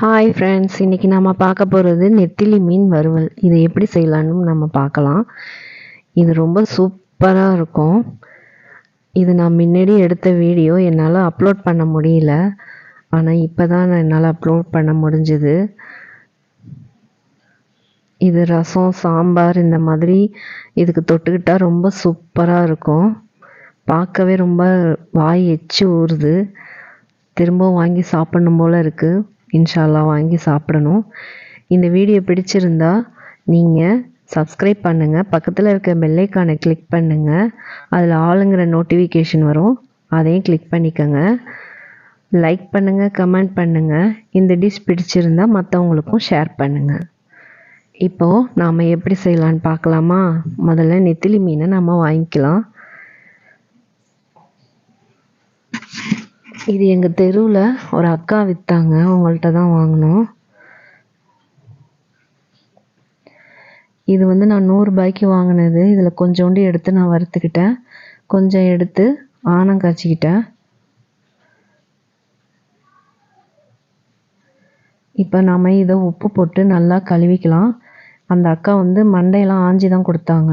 Hi friends இன்றைக்கி நம்ம பார்க்க போகிறது நெத்திலி மீன் வறுவல். இதை எப்படி செய்யலான்னு நம்ம பார்க்கலாம். இது ரொம்ப சூப்பராக இருக்கும். இது நான் முன்னாடி எடுத்த வீடியோ என்னால் அப்லோட் பண்ண முடியல. ஆனால் இப்போ தான் நான் என்னால் அப்லோட் பண்ண முடிஞ்சுது. இது ரசம் சாம்பார் இந்த மாதிரி இதுக்கு தொட்டுக்கிட்டால் ரொம்ப சூப்பராக இருக்கும். பார்க்கவே ரொம்ப வாய் எச்சு ஊறுது. திரும்பவும் வாங்கி சாப்பிட்ணும் போல் இருக்குது இன்ஷால்லா வாங்கி சாப்பிடணும். இந்த வீடியோ பிடிச்சிருந்தா நீங்கள் சப்ஸ்கிரைப் பண்ணுங்கள் பக்கத்தில் இருக்க பெல்லைக்கானை கிளிக் பண்ணுங்கள் அதில் ஆளுங்கிற நோட்டிஃபிகேஷன் வரும். அதையும் கிளிக் பண்ணிக்கோங்க. லைக் பண்ணுங்கள் கமெண்ட் பண்ணுங்கள் இந்த டிஷ் பிடிச்சிருந்தா மற்றவங்களுக்கும் ஷேர் பண்ணுங்கள் இப்போது நாம் எப்படி செய்யலான்னு பார்க்கலாமா? முதல்ல நெத்திலி மீனை நம்ம வாங்கிக்கலாம். இது எங்கள் தெருவில் ஒரு அக்கா விற்றாங்க அவங்கள்ட்ட தான் வாங்கினோம் இது வந்து நான் நூறுரூபாய்க்கு வாங்கினது. இதில் கொஞ்சோண்டு எடுத்து நான் வறுத்துக்கிட்டேன். கொஞ்சம் எடுத்து ஆனம் காய்ச்சிக்கிட்டேன். இப்போ நாம் இதை உப்பு போட்டு நல்லா கழுவிக்கலாம். அந்த அக்கா வந்து மண்டையெல்லாம் ஆஞ்சி தான் கொடுத்தாங்க.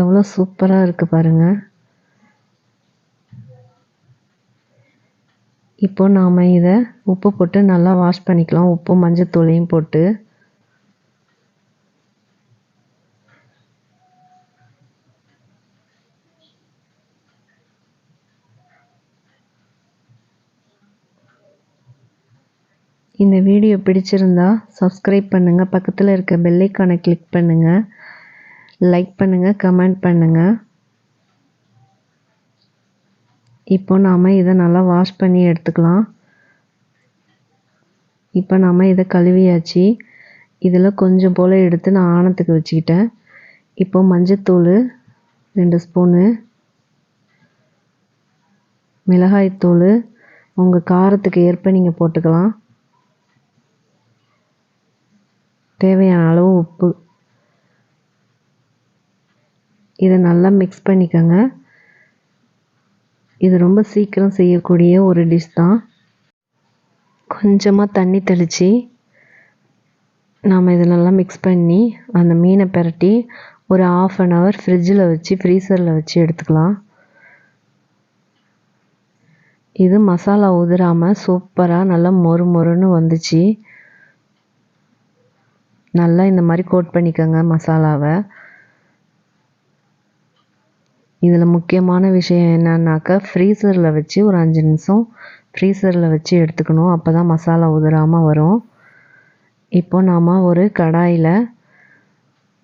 எவ்வளோ சூப்பராக இருக்குது பாருங்கள் இப்போ நாம் இதை உப்பு போட்டு நல்லா வாஷ் பண்ணிக்கலாம். உப்பு மஞ்சத்தூளையும் போட்டு. இந்த வீடியோ பிடிச்சிருந்தா சப்ஸ்கிரைப் பண்ணுங்கள் பக்கத்தில் இருக்க பெல்லைக்கானை கிளிக் பண்ணுங்கள் லைக் பண்ணுங்கள் கமெண்ட் பண்ணுங்கள் இப்போ நாம் இதை நல்லா வாஷ் பண்ணி எடுத்துக்கலாம். இப்போ நாம் இதை கழுவியாச்சு. இதில் கொஞ்சம் போல் எடுத்து நான் ஆணத்துக்கு வச்சுக்கிட்டேன். இப்போ மஞ்சத்தூள் ரெண்டு ஸ்பூனு மிளகாய்த்தூள் உங்கள் காரத்துக்கு ஏற்ப நீங்கள் போட்டுக்கலாம். தேவையான அளவு உப்பு. இதை நல்லா மிக்ஸ் பண்ணிக்கோங்க. இது ரொம்ப சீக்கிரம் செய்யக்கூடிய ஒரு டிஷ் தான். கொஞ்சமாக தண்ணி தெளித்து நாம் இதை நல்லா மிக்ஸ் பண்ணி அந்த மீனை பிரட்டி ஒரு ஆஃப் அன் ஹவர் ஃப்ரிட்ஜில் வச்சு ஃப்ரீசரில் வச்சு எடுத்துக்கலாம். இது மசாலா உதிராமல் சூப்பராக நல்லா மொறு மொறுன்னு வந்துச்சு. நல்லா இந்த மாதிரி கோட் பண்ணிக்கோங்க மசாலாவை இதில் முக்கியமான விஷயம் என்னன்னாக்கா ஃப்ரீசரில் வச்சு ஒரு அஞ்சு நிமிஷம் ஃப்ரீசரில் வச்சு எடுத்துக்கணும். அப்போ தான் மசாலா உதிராமல் வரும். இப்போ நாம் ஒரு கடாயில்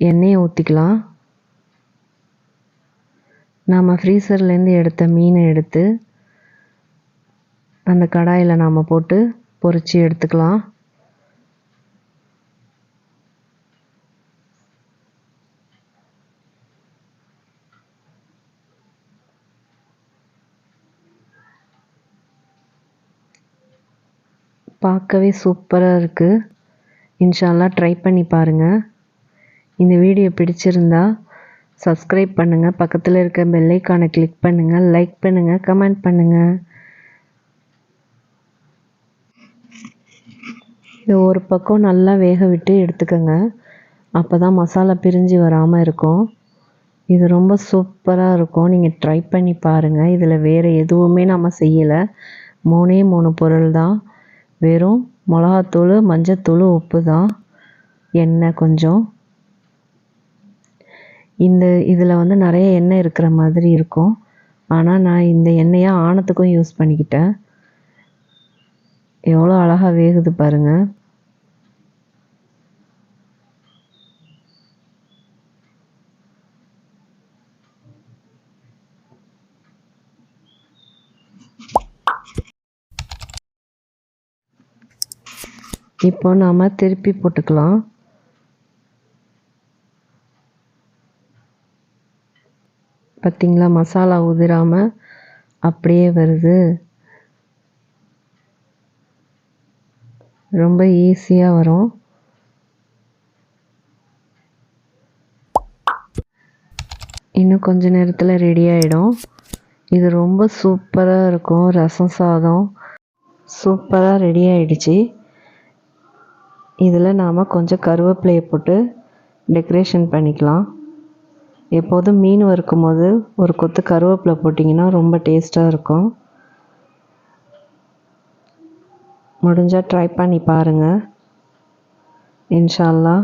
எண்ணெயை ஊற்றிக்கலாம் நாம் ஃப்ரீசர்லேருந்து எடுத்த மீனை எடுத்து அந்த கடாயில் நாம் போட்டு பொரித்து எடுத்துக்கலாம். பார்க்கவே சூப்பராக இருக்குது இன்ஷால்லா ட்ரை பண்ணி பாருங்கள் இந்த வீடியோ பிடிச்சிருந்தா சப்ஸ்கிரைப் பண்ணுங்கள் பக்கத்தில் இருக்க பெல்லைக்கானை கிளிக் பண்ணுங்கள் லைக் பண்ணுங்கள் கமெண்ட் பண்ணுங்கள் இது ஒரு பக்கம் நல்லா வேக விட்டு எடுத்துக்கோங்க. அப்போ தான் மசாலா பிரிஞ்சு வராமல் இருக்கும். இது ரொம்ப சூப்பராக இருக்கும். நீங்கள் ட்ரை பண்ணி பாருங்கள் இதில் வேறு எதுவுமே நம்ம செய்யலை. மூணே மூணு பொருள் தான். வெறும் மிளகாத்தூள் மஞ்சத்தூள் உப்பு தான் எண்ணெய் கொஞ்சம். இந்த இதில் வந்து நிறைய எண்ணெய் இருக்கிற மாதிரி இருக்கும். ஆனால் நான் இந்த எண்ணெயை ஆணத்துக்கும் யூஸ் பண்ணிக்கிட்டேன். எவ்வளோ அழகாக வேகுது பாருங்கள் இப்போ நாம் திருப்பி போட்டுக்கலாம். பார்த்திங்களா மசாலா உதிராமல் அப்படியே வருது. ரொம்ப ஈஸியாக வரும். இன்னும் கொஞ்ச நேரத்தில் ரெடி ஆகிடும் இது ரொம்ப சூப்பராக இருக்கும். ரசம் சாதம் சூப்பராக ரெடி ஆகிடுச்சி இதில் நாம் கொஞ்சம் கருவேப்பிலையை போட்டு டெக்கரேஷன் பண்ணிக்கலாம். எப்போதும் மீன் வறுக்கும் போது ஒரு கொத்து கருவேப்பிலை போட்டிங்கன்னா ரொம்ப டேஸ்ட்டாக இருக்கும். முடிஞ்சால் ட்ரை பண்ணி பாருங்கள் இன்ஷால்லா.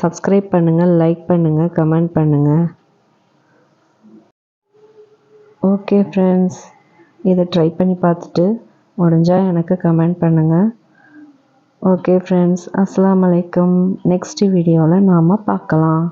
சப்ஸ்கிரைப் பண்ணுங்கள் லைக் பண்ணுங்கள் கமெண்ட் பண்ணுங்கள் ஓகே ஃப்ரெண்ட்ஸ் இதை ட்ரை பண்ணி பார்த்துட்டு முடிஞ்சால் எனக்கு கமெண்ட் பண்ணுங்கள் ஓகே ஃப்ரெண்ட்ஸ் அஸ்லாம் அலைக்கும் நெக்ஸ்ட் வீடியோவில் நாம் பார்க்கலாம்.